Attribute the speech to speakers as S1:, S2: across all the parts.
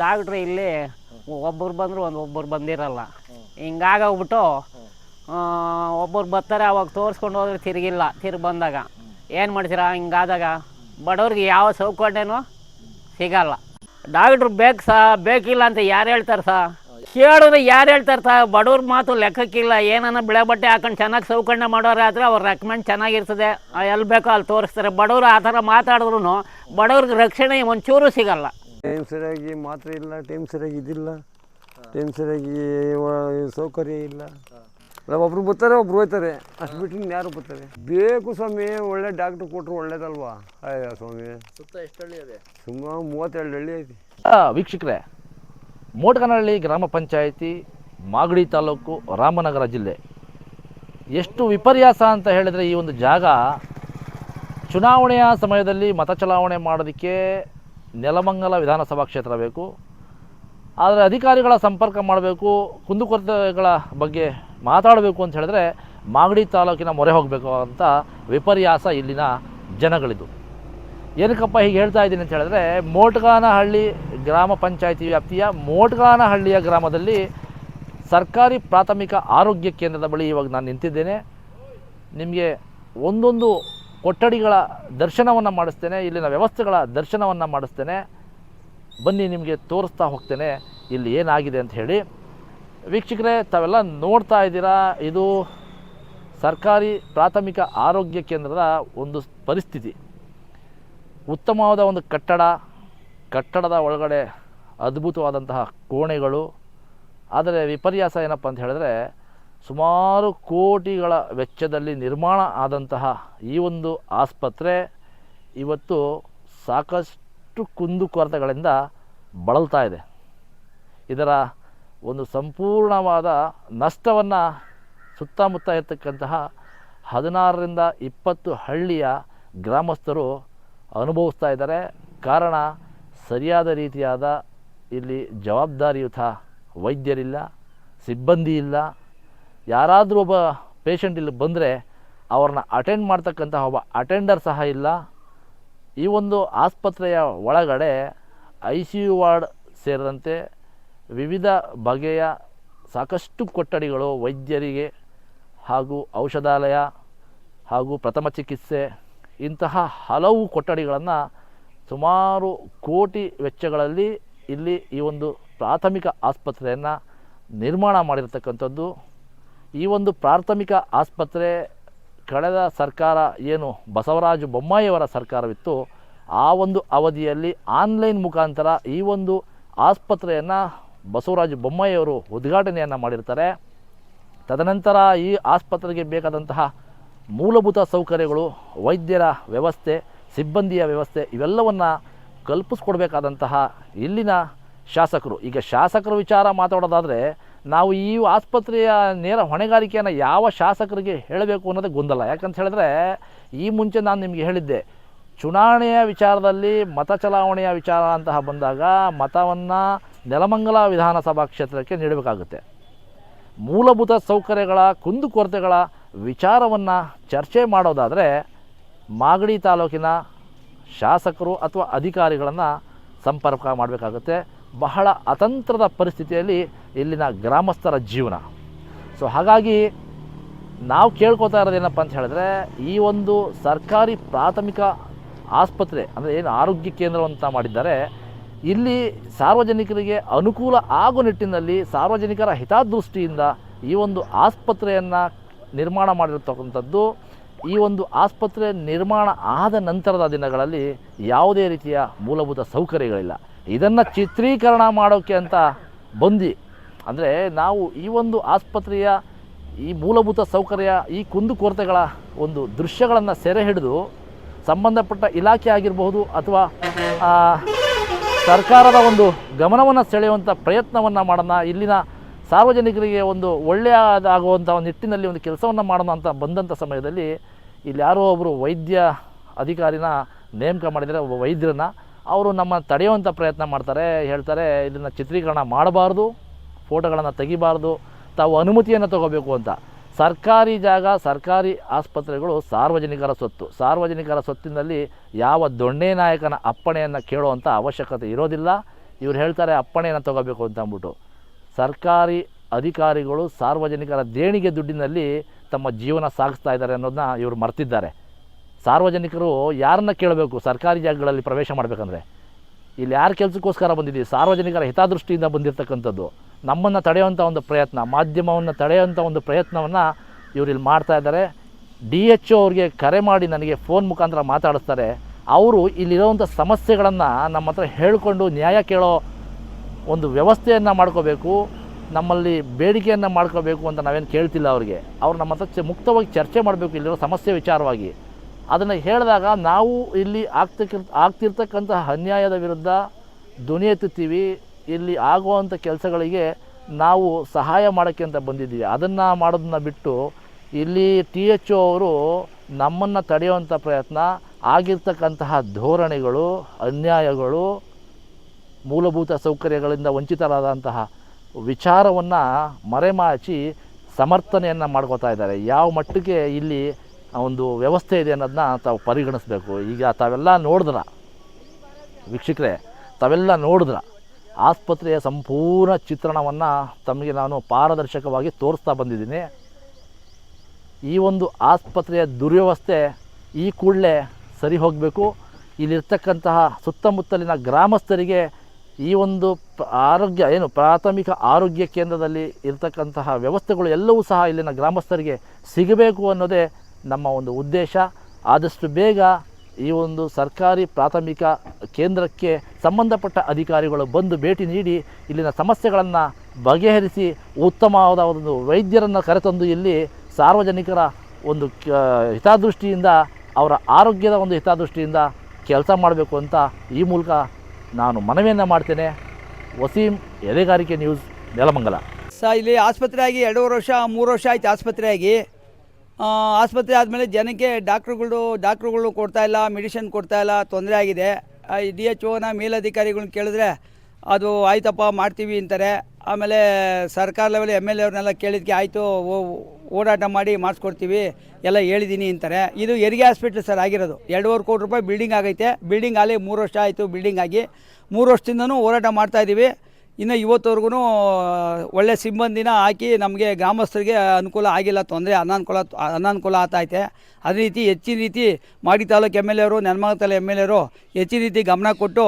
S1: Doctor ಇಲ್ಲಿ ಒಬ್ಬರು ಬಂದರು ಒಂದು ಒಬ್ಬರು ಬಂದಿರಲ್ಲ. ಹಿಂಗಾಗೋಗ್ಬಿಟ್ಟು ಒಬ್ಬರು ಬರ್ತಾರೆ ಅವಾಗ ತೋರಿಸ್ಕೊಂಡು ಹೋದ್ರೆ ತಿರುಗಿಲ್ಲ ತಿರುಗಿ ಬಂದಾಗ. ಏನು ಮಾಡ್ತೀರಾ? ಹಿಂಗಾದಾಗ ಬಡವ್ರಿಗೆ ಯಾವ ಸೌಕರ್ಯನೂ ಸಿಗಲ್ಲ. ಡಾಕ್ಟ್ರು ಬೇಕು ಸಾ ಬೇಕಿಲ್ಲ ಅಂತ ಯಾರು ಹೇಳ್ತಾರೆ ಸಾ? ಕೇಳಿದ್ರೆ ಯಾರು ಹೇಳ್ತಾರೆ ಸಾ? ಬಡವ್ರ ಮಾತು ಲೆಕ್ಕಕ್ಕಿಲ್ಲ ಏನನ್ನ ಬಿಳೆ ಬಟ್ಟೆ ಹಾಕೊಂಡು ಚೆನ್ನಾಗಿ ಸೌಕರ್ಯ ಮಾಡೋರು ಆದರೆ ಅವ್ರ ರೆಕಮೆಂಡ್ ಚೆನ್ನಾಗಿರ್ತದೆ. ಎಲ್ಲಿ ಬೇಕೋ ಅಲ್ಲಿ ತೋರಿಸ್ತಾರೆ. ಬಡವರು ಆ ಥರ ಮಾತಾಡಿದ್ರು ಬಡವ್ರಿಗೆ ರಕ್ಷಣೆ ಒಂಚೂರು ಸಿಗಲ್ಲ.
S2: ಟೈಮ್ ಸರಿಯಾಗಿ ಮಾತ್ರೆ ಇಲ್ಲ ಟೈಮ್ ಸರಿಯಾಗಿ ಇದಿಲ್ಲ ಟೈಮ್ ಸರಿಯಾಗಿ ವ- ಸೌಕರ್ಯ ಇಲ್ಲ. ಅಲ್ಲ ಒಬ್ರು ಬರ್ತಾರೆ ಒಬ್ರು ಹೋಯ್ತಾರೆ. ಅಷ್ಟು ಬಿಟ್ಟು ಯಾರು ಬರ್ತಾರೆ? ಬೇಕು ಸ್ವಾಮಿ ಒಳ್ಳೆ ಡಾಕ್ಟರ್ ಕೊಟ್ಟರು ಒಳ್ಳೇದಲ್ವಾ? ಅಯ್ಯ ಸ್ವಾಮಿ.
S3: ಸುತ್ತ ಎಷ್ಟು ಹಳ್ಳಿ ಇದೆ?
S2: ಸುಮಾರು ಮೂವತ್ತೆರಡು ಹಳ್ಳಿ ಐತಿ.
S3: ವೀಕ್ಷಕರೇ ಮೋಟಗನಹಳ್ಳಿ ಗ್ರಾಮ ಪಂಚಾಯಿತಿ ಮಾಗಡಿ ತಾಲೂಕು ರಾಮನಗರ ಜಿಲ್ಲೆ. ಎಷ್ಟು ವಿಪರ್ಯಾಸ ಅಂತ ಹೇಳಿದರೆ ಈ ಒಂದು ಜಾಗ ಚುನಾವಣೆಯ ಸಮಯದಲ್ಲಿ ಮತ ಚಲಾವಣೆ ಮಾಡೋದಕ್ಕೆ ನೆಲಮಂಗಲ ವಿಧಾನಸಭಾ ಕ್ಷೇತ್ರ ಬೇಕು. ಆದರೆ ಅಧಿಕಾರಿಗಳ ಸಂಪರ್ಕ ಮಾಡಬೇಕು, ಕುಂದುಕೊರತೆಗಳ ಬಗ್ಗೆ ಮಾತಾಡಬೇಕು ಅಂತ ಹೇಳಿದ್ರೆ ಮಾಗಡಿ ತಾಲೂಕಿನ ಮೊರೆ ಹೋಗಬೇಕು ಅಂತ ವಿಪರ್ಯಾಸ ಇಲ್ಲಿನ ಜನಗಳಿದು ಏನಕ್ಕಪ್ಪ ಹೀಗೆ ಹೇಳ್ತಾ ಇದ್ದೀನಿ ಅಂತ ಹೇಳಿದ್ರೆ ಮೋಟ್ಗಾನಹಳ್ಳಿ ಗ್ರಾಮ ಪಂಚಾಯಿತಿ ವ್ಯಾಪ್ತಿಯ ಮೋಟ್ಗಾನಹಳ್ಳಿಯ ಗ್ರಾಮದಲ್ಲಿ ಸರ್ಕಾರಿ ಪ್ರಾಥಮಿಕ ಆರೋಗ್ಯ ಕೇಂದ್ರದ ಬಳಿ ಇವಾಗ ನಾನು ನಿಂತಿದ್ದೇನೆ. ನಿಮಗೆ ಒಂದೊಂದು ಕೊಠಡಿಗಳ ದರ್ಶನವನ್ನು ಮಾಡಿಸ್ತೇನೆ, ಇಲ್ಲಿನ ವ್ಯವಸ್ಥೆಗಳ ದರ್ಶನವನ್ನು ಮಾಡಿಸ್ತೇನೆ. ಬನ್ನಿ, ನಿಮಗೆ ತೋರಿಸ್ತಾ ಹೋಗ್ತೇನೆ, ಇಲ್ಲಿ ಏನಾಗಿದೆ ಅಂತ ಹೇಳಿ. ವೀಕ್ಷಕರೇ, ತಾವೆಲ್ಲ ನೋಡ್ತಾ ಇದ್ದೀರಾ, ಇದು ಸರ್ಕಾರಿ ಪ್ರಾಥಮಿಕ ಆರೋಗ್ಯ ಕೇಂದ್ರದ ಒಂದು ಪರಿಸ್ಥಿತಿ. ಉತ್ತಮವಾದ ಒಂದು ಕಟ್ಟಡ, ಕಟ್ಟಡದ ಒಳಗಡೆ ಅದ್ಭುತವಾದಂತಹ ಕೋಣೆಗಳು. ಆದರೆ ವಿಪರ್ಯಾಸ ಏನಪ್ಪ ಅಂತ ಹೇಳಿದ್ರೆ ಸುಮಾರು ಕೋಟಿಗಳ ವೆಚ್ಚದಲ್ಲಿ ನಿರ್ಮಾಣ ಆದಂತಹ ಈ ಒಂದು ಆಸ್ಪತ್ರೆ ಇವತ್ತು ಸಾಕಷ್ಟು ಕುಂದುಕೊರತೆಗಳಿಂದ ಬಳಲ್ತಾ ಇದೆ. ಇದರ ಒಂದು ಸಂಪೂರ್ಣವಾದ ನಷ್ಟವನ್ನು ಸುತ್ತಮುತ್ತ ಇರತಕ್ಕಂತಹ ಹದಿನಾರರಿಂದ ಇಪ್ಪತ್ತು ಹಳ್ಳಿಯ ಗ್ರಾಮಸ್ಥರು ಅನುಭವಿಸ್ತಾ ಇದ್ದಾರೆ. ಕಾರಣ ಸರಿಯಾದ ರೀತಿಯಾದ ಇಲ್ಲಿ ಜವಾಬ್ದಾರಿಯುತ ವೈದ್ಯರಿಲ್ಲ ಸಿಬ್ಬಂದಿ ಇಲ್ಲ ಯಾರಾದರೂ ಒಬ್ಬ ಪೇಷಂಟ್ ಇಲ್ಲಿ ಬಂದರೆ ಅವ್ರನ್ನ ಅಟೆಂಡ್ ಮಾಡ್ತಕ್ಕಂತಹ ಒಬ್ಬ ಅಟೆಂಡರ್ ಸಹ ಇಲ್ಲ. ಈ ಒಂದು ಆಸ್ಪತ್ರೆಯ ಒಳಗಡೆ ಐ ಸಿ ಯು ವಾರ್ಡ್ ಸೇರಿದಂತೆ ವಿವಿಧ ಬಗೆಯ ಸಾಕಷ್ಟು ಕೊಠಡಿಗಳು, ವೈದ್ಯರಿಗೆ ಹಾಗೂ ಔಷಧಾಲಯ ಹಾಗೂ ಪ್ರಥಮ ಚಿಕಿತ್ಸೆ ಇಂತಹ ಹಲವು ಕೊಠಡಿಗಳನ್ನು ಸುಮಾರು ಕೋಟಿ ವೆಚ್ಚಗಳಲ್ಲಿ ಇಲ್ಲಿ ಈ ಒಂದು ಪ್ರಾಥಮಿಕ ಆಸ್ಪತ್ರೆಯನ್ನು ನಿರ್ಮಾಣ ಮಾಡಿರ್ತಕ್ಕಂಥದ್ದು. ಈ ಒಂದು ಪ್ರಾಥಮಿಕ ಆಸ್ಪತ್ರೆ ಕಳೆದ ಸರ್ಕಾರ ಏನು ಬಸವರಾಜ ಬೊಮ್ಮಾಯಿಯವರ ಸರ್ಕಾರವಿತ್ತು, ಆ ಒಂದು ಅವಧಿಯಲ್ಲಿ ಆನ್ಲೈನ್ ಮುಖಾಂತರ ಈ ಒಂದು ಆಸ್ಪತ್ರೆಯನ್ನು ಬಸವರಾಜ ಬೊಮ್ಮಾಯಿಯವರು ಉದ್ಘಾಟನೆಯನ್ನು ಮಾಡಿರ್ತಾರೆ. ತದನಂತರ ಈ ಆಸ್ಪತ್ರೆಗೆ ಬೇಕಾದಂತಹ ಮೂಲಭೂತ ಸೌಕರ್ಯಗಳು, ವೈದ್ಯರ ವ್ಯವಸ್ಥೆ, ಸಿಬ್ಬಂದಿಯ ವ್ಯವಸ್ಥೆ ಇವೆಲ್ಲವನ್ನು ಕಲ್ಪಿಸ್ಕೊಡ್ಬೇಕಾದಂತಹ ಇಲ್ಲಿನ ಶಾಸಕರು. ಈಗ ಶಾಸಕರ ವಿಚಾರ ಮಾತಾಡೋದಾದರೆ ನಾವು ಈ ಆಸ್ಪತ್ರೆಯ ನೇರ ಹೊಣೆಗಾರಿಕೆಯನ್ನು ಯಾವ ಶಾಸಕರಿಗೆ ಹೇಳಬೇಕು ಅನ್ನೋದೇ ಗೊಂದಲ. ಯಾಕಂತ ಹೇಳಿದ್ರೆ, ಈ ಮುಂಚೆ ನಾನು ನಿಮಗೆ ಹೇಳಿದ್ದೆ, ಚುನಾವಣೆಯ ವಿಚಾರದಲ್ಲಿ ಮತ ಚಲಾವಣೆಯ ವಿಚಾರ ಅಂತಹ ಬಂದಾಗ ಮತವನ್ನು ನೆಲಮಂಗಲ ವಿಧಾನಸಭಾ ಕ್ಷೇತ್ರಕ್ಕೆ ನೀಡಬೇಕಾಗುತ್ತೆ. ಮೂಲಭೂತ ಸೌಕರ್ಯಗಳ ಕುಂದುಕೊರತೆಗಳ ವಿಚಾರವನ್ನು ಚರ್ಚೆ ಮಾಡೋದಾದರೆ ಮಾಗಡಿ ತಾಲೂಕಿನ ಶಾಸಕರು ಅಥವಾ ಅಧಿಕಾರಿಗಳನ್ನು ಸಂಪರ್ಕ ಮಾಡಬೇಕಾಗುತ್ತೆ. ಬಹಳ ಅತಂತ್ರದ ಪರಿಸ್ಥಿತಿಯಲ್ಲಿ ಇಲ್ಲಿನ ಗ್ರಾಮಸ್ಥರ ಜೀವನ. ಸೊ ಹಾಗಾಗಿ ನಾವು ಕೇಳ್ಕೊತಾ ಇರೋದೇನಪ್ಪ ಅಂತ ಹೇಳಿದ್ರೆ, ಈ ಒಂದು ಸರ್ಕಾರಿ ಪ್ರಾಥಮಿಕ ಆಸ್ಪತ್ರೆ, ಅಂದರೆ ಏನು ಆರೋಗ್ಯ ಕೇಂದ್ರ ಅಂತ ಮಾಡಿದ್ದಾರೆ, ಇಲ್ಲಿ ಸಾರ್ವಜನಿಕರಿಗೆ ಅನುಕೂಲ ಆಗೋ ನಿಟ್ಟಿನಲ್ಲಿ ಸಾರ್ವಜನಿಕರ ಹಿತದೃಷ್ಟಿಯಿಂದ ಈ ಒಂದು ಆಸ್ಪತ್ರೆಯನ್ನು ನಿರ್ಮಾಣ ಮಾಡಿರ್ತಕ್ಕಂಥದ್ದು, ಈ ಒಂದು ಆಸ್ಪತ್ರೆ ನಿರ್ಮಾಣ ಆದ ನಂತರದ ದಿನಗಳಲ್ಲಿ ಯಾವುದೇ ರೀತಿಯ ಮೂಲಭೂತ ಸೌಕರ್ಯಗಳಿಲ್ಲ. ಇದನ್ನು ಚಿತ್ರೀಕರಣ ಮಾಡೋಕ್ಕೆ ಅಂತ ಬಂದು ಅಂದರೆ ನಾವು ಈ ಒಂದು ಆಸ್ಪತ್ರೆಯ ಈ ಮೂಲಭೂತ ಸೌಕರ್ಯ, ಈ ಕುಂದುಕೊರತೆಗಳ ಒಂದು ದೃಶ್ಯಗಳನ್ನು ಸೆರೆ ಹಿಡಿದು ಸಂಬಂಧಪಟ್ಟ ಇಲಾಖೆ ಆಗಿರಬಹುದು ಅಥವಾ ಸರ್ಕಾರದ ಒಂದು ಗಮನವನ್ನು ಸೆಳೆಯುವಂಥ ಪ್ರಯತ್ನವನ್ನು ಮಾಡೋಣ, ಇಲ್ಲಿನ ಸಾರ್ವಜನಿಕರಿಗೆ ಒಂದು ಒಳ್ಳೆಯದಾಗುವಂಥ ಒಂದು ನಿಟ್ಟಿನಲ್ಲಿ ಒಂದು ಕೆಲಸವನ್ನು ಮಾಡೋಣ ಅಂತ ಬಂದಂಥ ಸಮಯದಲ್ಲಿ ಇಲ್ಲಿ ಯಾರೋ ಒಬ್ಬರು ವೈದ್ಯ ಅಧಿಕಾರಿನ ನೇಮಕ ಮಾಡಿದರೆ ಒಬ್ಬ ವೈದ್ಯರನ್ನ ಅವರು ನಮ್ಮ ತಡೆಯುವಂಥ ಪ್ರಯತ್ನ ಮಾಡ್ತಾರೆ, ಹೇಳ್ತಾರೆ, ಇದನ್ನು ಚಿತ್ರೀಕರಣ ಮಾಡಬಾರ್ದು, ಫೋಟೋಗಳನ್ನು ತೆಗಿಬಾರ್ದು, ತಾವು ಅನುಮತಿಯನ್ನು ತಗೋಬೇಕು ಅಂತ. ಸರ್ಕಾರಿ ಜಾಗ, ಸರ್ಕಾರಿ ಆಸ್ಪತ್ರೆಗಳು ಸಾರ್ವಜನಿಕರ ಸೊತ್ತು. ಸಾರ್ವಜನಿಕರ ಸೊತ್ತಿನಲ್ಲಿ ಯಾವ ದೊಣ್ಣೆ ನಾಯಕನ ಅಪ್ಪಣೆಯನ್ನು ಕೇಳುವಂಥ ಅವಶ್ಯಕತೆ ಇರೋದಿಲ್ಲ. ಇವ್ರು ಹೇಳ್ತಾರೆ, ಅಪ್ಪಣೆಯನ್ನು ತಗೋಬೇಕು ಅಂತ ಅಂದ್ಬಿಟ್ಟು. ಸರ್ಕಾರಿ ಅಧಿಕಾರಿಗಳು ಸಾರ್ವಜನಿಕರ ದೇಣಿಗೆ ದುಡ್ಡಿನಲ್ಲಿ ತಮ್ಮ ಜೀವನ ಸಾಗಿಸ್ತಾ ಇದ್ದಾರೆ ಅನ್ನೋದನ್ನ ಇವರು ಮರ್ತಿದ್ದಾರೆ. ಸಾರ್ವಜನಿಕರು ಯಾರನ್ನ ಕೇಳಬೇಕು, ಸರ್ಕಾರಿ ಜಾಗಗಳಲ್ಲಿ ಪ್ರವೇಶ ಮಾಡಬೇಕಂದ್ರೆ? ಇಲ್ಲಿ ಯಾರ ಕೆಲಸಕ್ಕೋಸ್ಕರ ಬಂದಿದ್ದೀವಿ ಸಾರ್ವಜನಿಕರ ಹಿತದೃಷ್ಟಿಯಿಂದ ಬಂದಿರತಕ್ಕಂಥದ್ದು. ನಮ್ಮನ್ನು ತಡೆಯುವಂಥ ಒಂದು ಪ್ರಯತ್ನ, ಮಾಧ್ಯಮವನ್ನು ತಡೆಯುವಂಥ ಒಂದು ಪ್ರಯತ್ನವನ್ನು ಇವರಿಲ್ಲಿ ಮಾಡ್ತಾ ಇದ್ದಾರೆ. ಡಿ ಎಚ್ ಅವ್ರಿಗೆ ಕರೆ ಮಾಡಿ ನನಗೆ ಫೋನ್ ಮುಖಾಂತರ ಮಾತಾಡಿಸ್ತಾರೆ. ಅವರು ಇಲ್ಲಿರೋವಂಥ ಸಮಸ್ಯೆಗಳನ್ನು ನಮ್ಮ ಹತ್ರ ಹೇಳಿಕೊಂಡು ನ್ಯಾಯ ಕೇಳೋ ಒಂದು ವ್ಯವಸ್ಥೆಯನ್ನು ಮಾಡ್ಕೋಬೇಕು, ನಮ್ಮಲ್ಲಿ ಬೇಡಿಕೆಯನ್ನು ಮಾಡ್ಕೋಬೇಕು ಅಂತ ನಾವೇನು ಕೇಳ್ತಿಲ್ಲ ಅವ್ರಿಗೆ. ಅವ್ರು ನಮ್ಮ ಹತ್ರ ಮುಕ್ತವಾಗಿ ಚರ್ಚೆ ಮಾಡಬೇಕು, ಇಲ್ಲಿರೋ ಸಮಸ್ಯೆ ವಿಚಾರವಾಗಿ. ಅದನ್ನು ಹೇಳಿದಾಗ ನಾವು ಇಲ್ಲಿ ಆಗ್ತಕ್ಕ ಆಗ್ತಿರ್ತಕ್ಕಂತಹ ಅನ್ಯಾಯದ ವಿರುದ್ಧ ಧ್ವನಿ ಎತ್ತುತ್ತೀವಿ, ಇಲ್ಲಿ ಆಗುವಂಥ ಕೆಲಸಗಳಿಗೆ ನಾವು ಸಹಾಯ ಮಾಡೋಕ್ಕೆ ಅಂತ ಬಂದಿದ್ದೀವಿ. ಅದನ್ನು ಮಾಡೋದನ್ನ ಬಿಟ್ಟು ಇಲ್ಲಿ ಟಿ ಎಚ್ ಒ ಅವರು ನಮ್ಮನ್ನು ತಡೆಯುವಂಥ ಪ್ರಯತ್ನ, ಆಗಿರ್ತಕ್ಕಂತಹ ಧೋರಣೆಗಳು, ಅನ್ಯಾಯಗಳು, ಮೂಲಭೂತ ಸೌಕರ್ಯಗಳಿಂದ ವಂಚಿತರಾದಂತಹ ವಿಚಾರವನ್ನು ಮರೆಮಾಚಿ ಸಮರ್ಥನೆಯನ್ನು ಮಾಡ್ಕೋತಾ ಇದ್ದಾರೆ. ಯಾವ ಮಟ್ಟಿಗೆ ಇಲ್ಲಿ ಒಂದು ವ್ಯವಸ್ಥೆ ಇದೆ ಅನ್ನೋದನ್ನ ತಾವು ಪರಿಗಣಿಸ್ಬೇಕು. ಈಗ ತಾವೆಲ್ಲ ನೋಡಿದ್ರ? ವೀಕ್ಷಕರೇ, ತಾವೆಲ್ಲ ನೋಡಿದ್ರ? ಆಸ್ಪತ್ರೆಯ ಸಂಪೂರ್ಣ ಚಿತ್ರಣವನ್ನು ತಮಗೆ ನಾನು ಪಾರದರ್ಶಕವಾಗಿ ತೋರಿಸ್ತಾ ಬಂದಿದ್ದೀನಿ. ಈ ಒಂದು ಆಸ್ಪತ್ರೆಯ ದುರ್ವ್ಯವಸ್ಥೆ ಈ ಕೂಡಲೇ ಸರಿ ಹೋಗಬೇಕು. ಇಲ್ಲಿರ್ತಕ್ಕಂತಹ ಸುತ್ತಮುತ್ತಲಿನ ಗ್ರಾಮಸ್ಥರಿಗೆ ಈ ಒಂದು ಆರೋಗ್ಯ, ಏನು ಪ್ರಾಥಮಿಕ ಆರೋಗ್ಯ ಕೇಂದ್ರದಲ್ಲಿ ಇರತಕ್ಕಂತಹ ವ್ಯವಸ್ಥೆಗಳು ಎಲ್ಲವೂ ಸಹ ಇಲ್ಲಿನ ಗ್ರಾಮಸ್ಥರಿಗೆ ಸಿಗಬೇಕು ಅನ್ನೋದೇ ನಮ್ಮ ಒಂದು ಉದ್ದೇಶ ಆದಷ್ಟು ಬೇಗ ಈ ಒಂದು ಸರ್ಕಾರಿ ಪ್ರಾಥಮಿಕ ಕೇಂದ್ರಕ್ಕೆ ಸಂಬಂಧಪಟ್ಟ ಅಧಿಕಾರಿಗಳು ಬಂದು ಭೇಟಿ ನೀಡಿ ಇಲ್ಲಿನ ಸಮಸ್ಯೆಗಳನ್ನು ಬಗೆಹರಿಸಿ ಉತ್ತಮವಾದ ಒಂದು ವೈದ್ಯರನ್ನು ಕರೆತಂದು ಇಲ್ಲಿ ಸಾರ್ವಜನಿಕರ ಒಂದು ಹಿತದೃಷ್ಟಿಯಿಂದ ಅವರ ಆರೋಗ್ಯದ ಒಂದು ಹಿತದೃಷ್ಟಿಯಿಂದ ಕೆಲಸ ಮಾಡಬೇಕು ಅಂತ ಈ ಮೂಲಕ ನಾನು ಮನವಿಯನ್ನು ಮಾಡ್ತೇನೆ. ವಸೀಂ ಎಲೆಗಾರಿಕೆ ನ್ಯೂಸ್ ನೆಲಮಂಗಲ.
S4: ಸ ಇಲ್ಲಿ ಆಸ್ಪತ್ರೆಯಾಗಿ ಎರಡೂವರೆ ವರ್ಷ ಮೂರು ವರ್ಷ ಆಯ್ತು ಆಸ್ಪತ್ರೆ ಆಗಿ ಆ, ಆಸ್ಪತ್ರೆ ಆದಮೇಲೆ ಜನಕ್ಕೆ ಡಾಕ್ಟ್ರುಗಳು ಡಾಕ್ಟ್ರುಗಳು ಕೊಡ್ತಾ ಇಲ್ಲ ಮೆಡಿಸಿನ್ ಕೊಡ್ತಾ ಇಲ್ಲ, ತೊಂದರೆ ಆಗಿದೆ. ಡಿ ಎಚ್ ಓನ ಮೇಲಧಿಕಾರಿಗಳನ್ನ ಕೇಳಿದ್ರೆ ಅದು ಆಯ್ತಪ್ಪ, ಮಾಡ್ತೀವಿ ಅಂತಾರೆ. ಆಮೇಲೆ ಸರ್ಕಾರ ಲೆವೆಲ್ ಎಂ ಎಲ್ ಎವ್ರನ್ನೆಲ್ಲ ಕೇಳಿದ್ಕೆ ಆಯಿತು ಓಡಾಟ ಮಾಡಿ ಮಾಡಿಸ್ಕೊಡ್ತೀವಿ, ಎಲ್ಲ ಹೇಳಿದ್ದೀನಿ ಅಂತಾರೆ. ಇದು ಹೆರಿಗೆ ಹಾಸ್ಪಿಟ್ಲ್ ಸರ್ ಆಗಿರೋದು. ಎರಡೂವರೆ ಕೋಟಿ ರೂಪಾಯಿ ಬಿಲ್ಡಿಂಗ್ ಆಗೈತೆ. ಬಿಲ್ಡಿಂಗ್ ಆಗಲಿ ಮೂರು ವರ್ಷ ಆಯಿತು ಬಿಲ್ಡಿಂಗ್ ಆಗಿ. ಮೂರು ವರ್ಷದಿಂದನೂ ಹೋರಾಟ ಮಾಡ್ತಾಯಿದ್ದೀವಿ ಇನ್ನು ಇವತ್ತವರೆಗೂ ಒಳ್ಳೆ ಸಿಬ್ಬಂದಿನ ಹಾಕಿ ನಮಗೆ ಗ್ರಾಮಸ್ಥರಿಗೆ ಅನುಕೂಲ ಆಗಿಲ್ಲ, ತೊಂದರೆ ಅನಾನುಕೂಲ ಅನಾನುಕೂಲ ಆತೈತೆ ಅದೇ ರೀತಿ ಹೆಚ್ಚಿನ ರೀತಿ ಮಾಡಿ ತಾಲೂಕು ಎಂ ಎಲ್ ಎರು ನೆನ್ಮಗ ತಾಲೂಕು ಎಂ ಎಲ್ ಎರು ಹೆಚ್ಚಿನ ರೀತಿ ಗಮನ ಕೊಟ್ಟು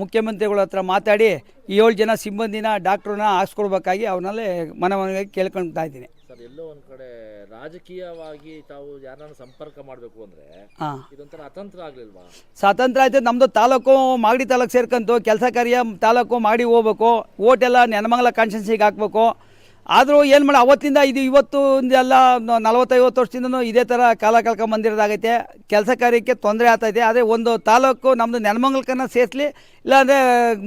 S4: ಮುಖ್ಯಮಂತ್ರಿಗಳ ಹತ್ರ ಮಾತಾಡಿ, ಏಳು ಜನ ಸಿಬ್ಬಂದಿನ, ಡಾಕ್ಟ್ರನ್ನ ಹಾಕ್ಸ್ಕೊಡ್ಬೇಕಾಗಿ ಅವ್ರನ್ನಲ್ಲಿ ಮನವನಿಗೆ ಕೇಳ್ಕೊಳ್ತಾ ಇದ್ದೀನಿ.
S3: ಸರ್ ಒಂದ್ ಒಂದು ಕಡೆ ರಾಜಕೀಯವಾಗಿ ತಾವು ಯಾರನ್ನ ಸಂಪರ್ಕ ಮಾಡಬೇಕು ಅಂದ್ರೆ
S4: ಹಾಂ.
S3: ಇದೊಂಥರ ಅತಂತ್ರ ಆಗ್ಲಿಲ್ವಾ?
S4: ಸ್ವಾತಂತ್ರ್ಯ ಆಯ್ತು ನಮ್ಮದು ತಾಲೂಕು ಮಾಗಡಿ ತಾಲೂಕು ಸೇರ್ಕಂತು ಕೆಲಸ ಕಾರ್ಯ ತಾಲೂಕು ಮಾಡಿ ಹೋಗ್ಬೇಕು ಓಟೆಲ್ಲ ನೆನಮಂಗಲ ಕಾನ್ಸ್ಟೆನ್ಸಿಗೆ ಹಾಕ್ಬೇಕು. ಆದರೂ ಏನು ಮಾಡಿ, ಅವತ್ತಿಂದ ಇದು ಇವತ್ತು ಎಲ್ಲ ನಲವತ್ತೈವತ್ತು ವರ್ಷದಿಂದ ಇದೇ ಥರ ಕಾಲ ಕಳ್ಕೊಂಬಂದಿರೋದಾಗೈತೆ ಕೆಲಸ ಕಾರ್ಯಕ್ಕೆ ತೊಂದರೆ ಆಗ್ತೈತೆ ಆದರೆ ಒಂದು ತಾಲೂಕು ನಮ್ಮದು ನೆನಮಂಗಲಕ್ಕನ್ನ ಸೇರಿಸ್ಲಿ, ಇಲ್ಲಾಂದರೆ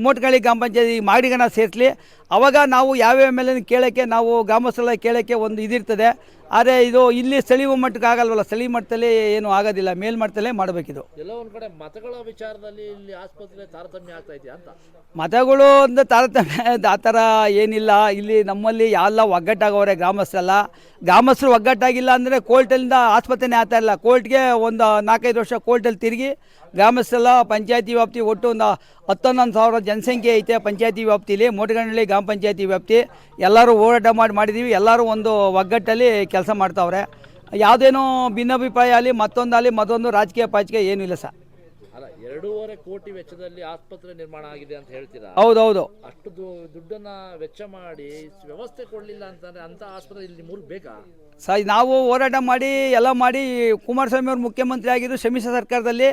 S4: ಮೋಟ್ಗಳಿ ಗ್ರಾಮ ಪಂಚಾಯತಿ ಮಾಡಿಗನ ಸೇರಿಸಲಿ, ಅವಾಗ ನಾವು ಯಾವ್ಯಾವ ಮೇಲೆ ಕೇಳೋಕ್ಕೆ, ನಾವು ಗ್ರಾಮಸ್ಥಳ ಕೇಳೋಕ್ಕೆ ಒಂದು ಇದಿರ್ತದೆ. ಆದರೆ ಇದು ಇಲ್ಲಿ ಸ್ಥಳೀಯ ಮಟ್ಟಕ್ಕೆ ಆಗಲ್ವಲ್ಲ ಸ್ಥಳೀಯ ಮಟ್ಟದಲ್ಲಿ ಏನು ಆಗೋದಿಲ್ಲ ಮೇಲ್ಮಟ್ಟದಲ್ಲೇ ಮಾಡಬೇಕಿದು.
S3: ಎಲ್ಲೋ ಒಂದು ಕಡೆ ಮತಗಳ ವಿಚಾರದಲ್ಲಿ ಇಲ್ಲಿ ಆಸ್ಪತ್ರೆ ತಾರತಮ್ಯ ಆಗ್ತಾ ಇದೆಯಾ ಅಂತ?
S4: ಮತಗಳು ಅಂದರೆ ತಾರತಮ್ಯ ಆ ಥರ ಏನಿಲ್ಲ. ಇಲ್ಲಿ ನಮ್ಮಲ್ಲಿ ಎಲ್ಲ ಒಗ್ಗಟ್ಟಾಗವ್ರೆ ಗ್ರಾಮಸ್ಥರೆಲ್ಲ. ಗ್ರಾಮಸ್ಥರು ಒಗ್ಗಟ್ಟಾಗಿಲ್ಲ ಅಂದರೆ ಕೋರ್ಟಲ್ಲಿಂದ ಆಸ್ಪತ್ರೆನೇ ಆಗ್ತಾ ಇಲ್ಲ. ಕೋರ್ಟ್ಗೆ ಒಂದು ನಾಲ್ಕೈದು ವರ್ಷ ಕೋರ್ಟಲ್ಲಿ ತಿರುಗಿ ಗ್ರಾಮಸ್ಥರೆಲ್ಲ ಪಂಚಾಯತಿ ವ್ಯಾಪ್ತಿ ಒಟ್ಟು ಒಂದು ಹತ್ತೊಂದೊಂದು ಸಾವಿರ ಜನಸಂಖ್ಯೆ ಐತೆ ಪಂಚಾಯತಿ ವ್ಯಾಪ್ತಿಲಿ. ಮೋಟಗಣ್ಣಲ್ಲಿ ಗ್ರಾಮ ಪಂಚಾಯತಿ ವ್ಯಾಪ್ತಿ. ಎಲ್ಲರೂ ಹೋರಾಟ ಮಾಡಿ ಮಾಡಿದ್ದೀವಿ ಎಲ್ಲರೂ ಒಂದು ಒಗ್ಗಟ್ಟಲ್ಲಿ ಕೆಲಸ ಮಾಡ್ತಾವ್ರೆ. ಯಾವುದೇನೋ ಭಿನ್ನಾಭಿಪ್ರಾಯ ಆಗಲಿ ಮತ್ತೊಂದಾಗಲಿ ಮತ್ತೊಂದು ರಾಜಕೀಯ ಪಾಚಿಕೆ ಏನೂ ಇಲ್ಲ ಸರ್.
S3: ಅಲ್ಲ ಎರಡೂವರೆ ಕೋಟಿ ವೆಚ್ಚದಲ್ಲಿ ಆಸ್ಪತ್ರೆ ನಿರ್ಮಾಣ ಆಗಿದೆ ಅಂತ ಹೇಳ್ತೀರಾ?
S4: ಹೌದೌದು.
S3: ಅಷ್ಟು ದುಡ್ಡನ್ನ ವೆಚ್ಚ ಮಾಡಿ ವ್ಯವಸ್ಥೆ ಕೊಡಲಿಲ್ಲ ಅಂತಂದ್ರೆ ಅಂತ ಆಸ್ಪತ್ರೆ ಇಲ್ಲಿ ಮೂರು ಬೇಕಾ?
S4: ಸರ್ ನಾವು ಹೋರಾಟ ಮಾಡಿ ಎಲ್ಲ ಮಾಡಿ ಕುಮಾರಸ್ವಾಮಿ ಅವರು ಮುಖ್ಯಮಂತ್ರಿ ಆಗಿದ್ದು ಸಮ್ಮಿಶ್ರ ಸರ್ಕಾರದಲ್ಲಿ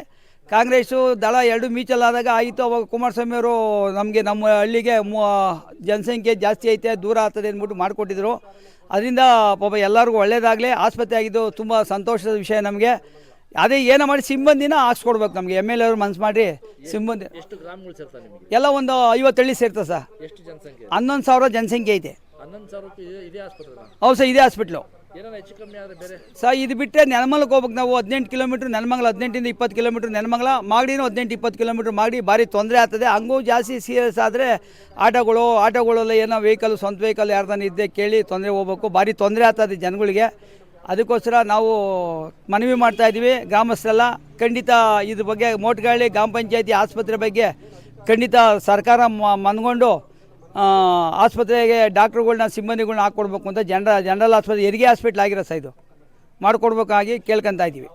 S4: ಕಾಂಗ್ರೆಸ್ಸು ದಳ ಎರಡು ಮೀಚಲಾದಾಗ ಆಯಿತು. ಅವಾಗ ಕುಮಾರಸ್ವಾಮಿ ಅವರು ನಮಗೆ ನಮ್ಮ ಹಳ್ಳಿಗೆ ಮು ಜನಸಂಖ್ಯೆ ಜಾಸ್ತಿ ಐತೆ ದೂರ ಆಗ್ತದೆ ಅಂದ್ಬಿಟ್ಟು ಮಾಡಿಕೊಟ್ಟಿದ್ರು. ಅದರಿಂದ ಪಾಪ ಎಲ್ಲರಿಗೂ ಒಳ್ಳೆಯದಾಗಲಿ ಆಸ್ಪತ್ರೆ ಆಗಿದ್ದು ತುಂಬ ಸಂತೋಷದ ವಿಷಯ ನಮಗೆ. ಅದೇ ಏನೋ ಮಾಡಿ ಸಿಬ್ಬಂದಿನ ಹಾಕ್ಸ್ಕೊಡ್ಬೇಕು ನಮಗೆ. ಎಂ ಎಲ್ ಎವ್ರು ಮನ್ಸು ಮಾಡಿ
S3: ಸಿಂಬಂದಿ
S4: ಎಲ್ಲ ಒಂದು ಐವತ್ತು ಹಳ್ಳಿ ಸೇರ್ತದೆ ಸರ್. ಹನ್ನೊಂದು ಸಾವಿರ ಜನಸಂಖ್ಯೆ ಐತೆ. ಹೌದು ಸರ್ ಇದೇ ಹಾಸ್ಪಿಟ್ಲು. ಸರ್ ಇದು ಬಿಟ್ಟರೆ ನೆಲಮಂಗ್ಲಕ್ಕೆ ಹೋಗ್ಬೇಕು ನಾವು ಹದಿನೆಂಟು ಕಿಲೋಮೀಟ್ರ್ ನೆಲಮಂಗಲ ಹದಿನೆಂಟಿಂದ ಇಪ್ಪತ್ತು ಕಿಲೋಮೀಟ್ರ್ ನೆಲಮಂಗಲ ಮಾಗಡಿನೂ ಹದಿನೆಂಟು ಇಪ್ಪತ್ತು ಕಿಲೋಮೀಟ್ರ್ ಮಾಗಡಿ ಭಾರಿ ತೊಂದರೆ ಆಗ್ತದೆ. ಹಂಗೂ ಜಾಸ್ತಿ ಸೀರಿಯಸ್ ಆದರೆ ಆಟೋಗಳು ಆಟೋಗಳಲ್ಲಿ ಏನೋ ವೆಹಿಕಲ್ ಸ್ವಂತ ವೆಹಿಕಲ್ ಯಾರ್ದಾನ ಇದ್ದೆ ಕೇಳಿ ತೊಂದರೆ ಹೋಗ್ಬೇಕು. ಭಾರಿ ತೊಂದರೆ ಆಗ್ತದೆ ಜನಗಳಿಗೆ. ಅದಕ್ಕೋಸ್ಕರ ನಾವು ಮನವಿ ಮಾಡ್ತಾ ಇದ್ದೀವಿ ಗ್ರಾಮಸ್ಥರೆಲ್ಲ. ಖಂಡಿತ ಇದ್ರ ಬಗ್ಗೆ ಮೋಟ್ಗಾಳಿ ಗ್ರಾಮ ಪಂಚಾಯತಿ ಆಸ್ಪತ್ರೆ ಬಗ್ಗೆ ಖಂಡಿತ ಸರ್ಕಾರ ಮ- ಮನ್ಕೊಂಡು ಆ, ಆಸ್ಪತ್ರೆಗೆ ಡಾಕ್ಟ್ರುಗಳ್ನ, ಸಿಬ್ಬಂದಿಗಳ್ನ ಹಾಕ್ಕೊಡ್ಬೇಕು ಅಂತ ಜನರ, ಜನರಲ್ ಆಸ್ಪತ್ರೆ, ಹೆರಿಗೆ ಹಾಸ್ಪಿಟ್ಲ್ ಆಗಿರೋ ಸಹ ಇದು. ಮಾಡಿಕೊಡ್ಬೇಕಾಗಿ ಕೇಳ್ಕೊತಾ ಇದ್ದೀವಿ.